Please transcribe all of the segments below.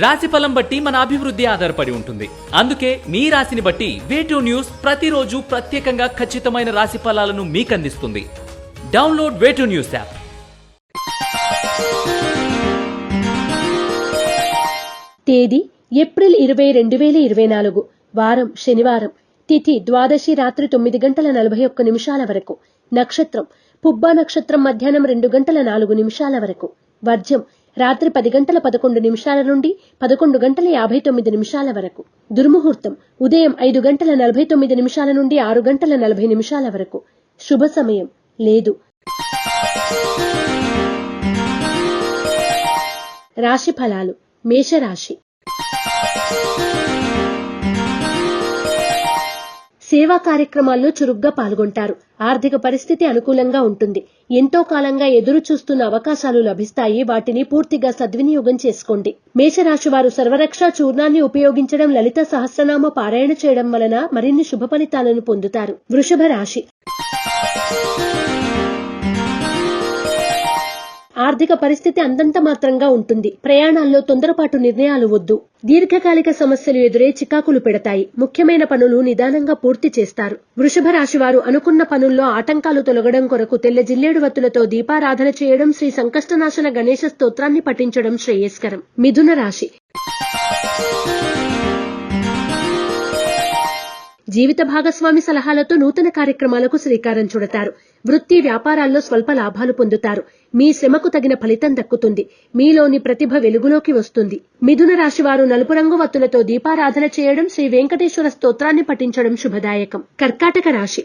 రాశి ఫలం బట్టి మన అభివృద్ధి ఆధారపడి ఉంటుంది. అందుకే మీ రాశిని బట్టి వేటూ న్యూస్ ప్రతిరోజు ప్రత్యేకంగా ఖచ్చితమైన రాశి ఫలాలను మీకు అందిస్తుంది download way two news app తేదీ ఏప్రిల్ ఇరవై రెండు వేల ఇరవై నాలుగు. వారం శనివారం. తిథి ద్వాదశి రాత్రి తొమ్మిది గంటల నలభై ఒక్క నిమిషాల వరకు. నక్షత్రం. పుబ్బా నక్షత్రం మధ్యాహ్నం రెండు గంటల నాలుగు నిమిషాల వరకు. వర్జ్యం రాత్రి పది గంటల పదకొండు నిమిషాల నుండి పదకొండు గంటల యాభై తొమ్మిది నిమిషాల వరకు. దుర్ముహూర్తం. ఉదయం ఐదు గంటల నలభై తొమ్మిది నిమిషాల నుండి ఆరు గంటల నలభై నిమిషాల వరకు. శుభ సమయం. లేదు. రాశి ఫలాలు. మేషరాశి. సేవా కార్యక్రమాల్లో చురుగ్గా పాల్గొంటారు. ఆర్థిక పరిస్థితి అనుకూలంగా ఉంటుంది. ఎంతో కాలంగా ఎదురు చూస్తున్న అవకాశాలు లభిస్తాయి. వాటిని పూర్తిగా సద్వినియోగం చేసుకోండి. మేషరాశి వారు సర్వరక్ష చూర్ణాన్ని ఉపయోగించడం లలిత సహస్రనామ పారాయణ చేయడం వలన మరిన్ని శుభ ఫలితాలను పొందుతారు. వృషభ రాశి ఆర్థిక పరిస్థితి అంతంత మాత్రంగా ఉంటుంది. ప్రయాణాల్లో తొందరపాటు నిర్ణయాలు వద్దు. దీర్ఘకాలిక సమస్యలు ఎదురే చికాకులు పెడతాయి. ముఖ్యమైన పనులు నిదానంగా పూర్తి చేస్తారు. వృషభ రాశి వారు అనుకున్న పనుల్లో ఆటంకాలు తొలగడం కొరకు తెల్ల జిల్లేడు వత్తులతో దీపారాధన చేయడం శ్రీ సంకష్టనాశన గణేశ స్తోత్రాన్ని పఠించడం శ్రేయస్కరం. మిథున రాశి జీవిత భాగస్వామి సలహాలతో నూతన కార్యక్రమాలకు శ్రీకారం చుడతారు. వృత్తి వ్యాపారాల్లో స్వల్ప లాభాలు పొందుతారు. మీ శ్రమకు తగిన ఫలితం దక్కుతుంది. మీలోని ప్రతిభ వెలుగులోకి వస్తుంది. మిథున రాశి వారు నలుపు రంగు వత్తులతో దీపారాధన చేయడం శ్రీ వెంకటేశ్వర స్తోత్రాన్ని పఠించడం శుభదాయకం. కర్కాటక రాశి.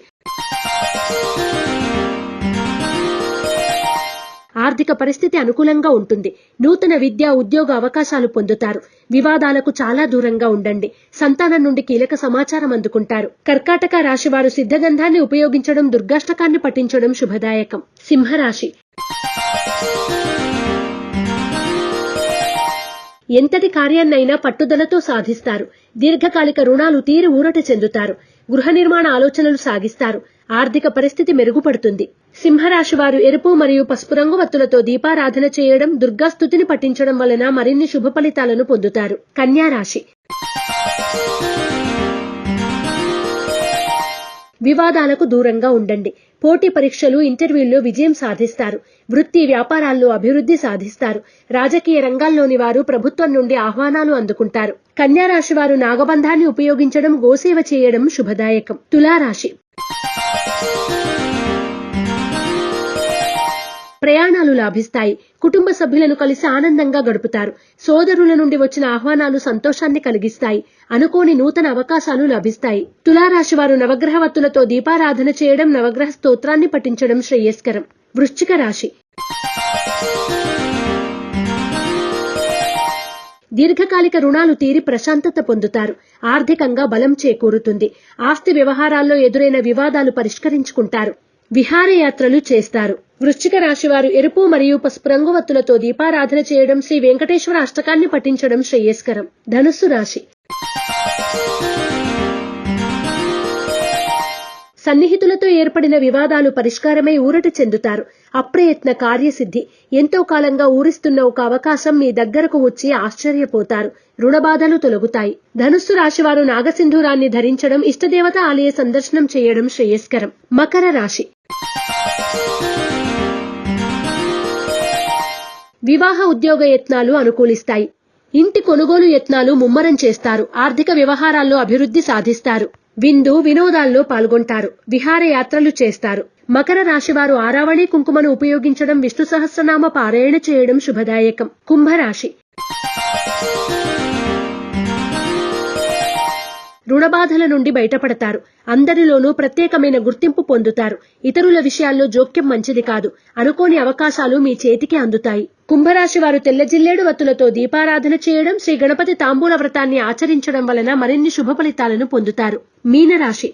ఆర్థిక పరిస్థితి అనుకూలంగా ఉంటుంది. నూతన విద్య ఉద్యోగ అవకాశాలు పొందుతారు. వివాదాలకు చాలా దూరంగా ఉండండి. సంతానం నుండి కీలక సమాచారం అందుకుంటారు. కర్కాటక రాశి వారు సిద్ధగంధాన్ని ఉపయోగించడం దుర్గాష్టకాన్ని పఠించడం శుభదాయకం. సింహరాశి. ఎంతటి కార్యాన్నైనా పట్టుదలతో సాధిస్తారు. దీర్ఘకాలిక రుణాలు తీరి ఊరట చెందుతారు. గృహ నిర్మాణ ఆలోచనలు సాగిస్తారు. ఆర్థిక పరిస్థితి మెరుగుపడుతుంది. సింహరాశి వారు ఎరుపు మరియు పసుపు రంగు వత్తులతో దీపారాధన చేయడం దుర్గాస్తుతిని పఠించడం వలన మరిన్ని శుభ ఫలితాలను పొందుతారు. కన్యారాశి వివాదాలకు దూరంగా ఉండండి. పోటీ పరీక్షలు ఇంటర్వ్యూల్లో విజయం సాధిస్తారు. వృత్తి వ్యాపారాల్లో అభివృద్ధి సాధిస్తారు. రాజకీయ రంగాల్లోని వారు ప్రభుత్వం నుండి ఆహ్వానాలు అందుకుంటారు. కన్యా రాశి వారు నాగబంధాన్ని ఉపయోగించడం గోసేవ చేయడం శుభదాయకం. తులారాశి. ప్రయాణాలు లాభిస్తాయి. కుటుంబ సభ్యులను కలిసి ఆనందంగా గడుపుతారు. సోదరుల నుండి వచ్చిన ఆహ్వానాలు సంతోషాన్ని కలిగిస్తాయి. అనుకోని నూతన అవకాశాలు లభిస్తాయి. తులారాశి వారు నవగ్రహ వత్తులతో దీపారాధన చేయడం నవగ్రహ స్తోత్రాన్ని పఠించడం శ్రేయస్కరం. వృశ్చిక రాశి. దీర్ఘకాలిక రుణాలు తీరి ప్రశాంతత పొందుతారు. ఆర్థికంగా బలం చేకూరుతుంది. ఆస్తి వ్యవహారాల్లో ఎదురైన వివాదాలు పరిష్కరించుకుంటారు. విహారయాత్రలు చేస్తారు. వృశ్చిక రాశి వారు ఎరుపు మరియు పసుపు రంగు వత్తులతో దీపారాధన చేయడం శ్రీ వెంకటేశ్వర అష్టకాన్ని పఠించడం శ్రేయస్కరం. ధనుస్సు రాశి. సన్నిహితులతో ఏర్పడిన వివాదాలు పరిష్కారమై ఊరట చెందుతారు. అప్రయత్న కార్యసిద్ధి. ఎంతో కాలంగా ఊరిస్తున్న ఒక అవకాశం మీ దగ్గరకు వచ్చి ఆశ్చర్యపోతారు. రుణబాధలు తొలగుతాయి. ధనుస్సు రాశివారు నాగసింధూరాన్ని ధరించడం ఇష్టదేవత ఆలయ సందర్శనం చేయడం శ్రేయస్కరం. మకర రాశి. వివాహ ఉద్యోగ యత్నాలు అనుకూలిస్తాయి. ఇంటి కొనుగోలు యత్నాలు ముమ్మరం చేస్తారు. ఆర్థిక వ్యవహారాల్లో అభివృద్ధి సాధిస్తారు. విందు వినోదాల్లో పాల్గొంటారు. విహారయాత్రలు చేస్తారు. మకర రాశివారు ఆరావణి కుంకుమను ఉపయోగించడం విష్ణు సహస్రనామ పారాయణ చేయడం శుభదాయకం. కుంభరాశి రుణబాధల నుండి బయటపడతారు. అందరిలోనూ ప్రత్యేకమైన గుర్తింపు పొందుతారు. ఇతరుల విషయాల్లో జోక్యం మంచిది కాదు. అనుకోని అవకాశాలు మీ చేతికి అందుతాయి. కుంభరాశి వారు తెల్ల జిల్లేడు వత్తులతో దీపారాధన చేయడం శ్రీ గణపతి తాంబూల వ్రతాన్ని ఆచరించడం వలన మరిన్ని శుభ ఫలితాలను పొందుతారు. మీనరాశి.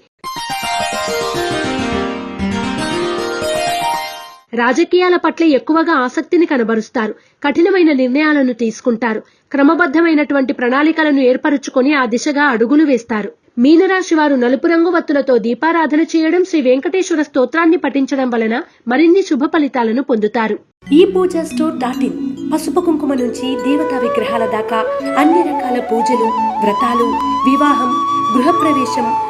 రాజకీయాల పట్ల ఎక్కువగా ఆసక్తిని కనబరుస్తారు. కఠినమైన నిర్ణయాలను తీసుకుంటారు. క్రమబద్ధమైనటువంటి ప్రణాళికలను ఏర్పరుచుకొని ఆ దిశగా అడుగులు వేస్తారు. మీనరాశి వారు నలుపు రంగు వత్తులతో దీపారాధన చేయడం శ్రీ వెంకటేశ్వర స్తోత్రాన్ని పఠించడం వలన మరిన్ని శుభ ఫలితాలను పొందుతారు. ఈ పూజ స్టోర్ డాట్ ఇన్ పసుపు కుంకుమ నుంచి దేవతా విగ్రహాల దాకా అన్ని రకాల పూజలు వ్రతాలు వివాహం గృహప్రవేశం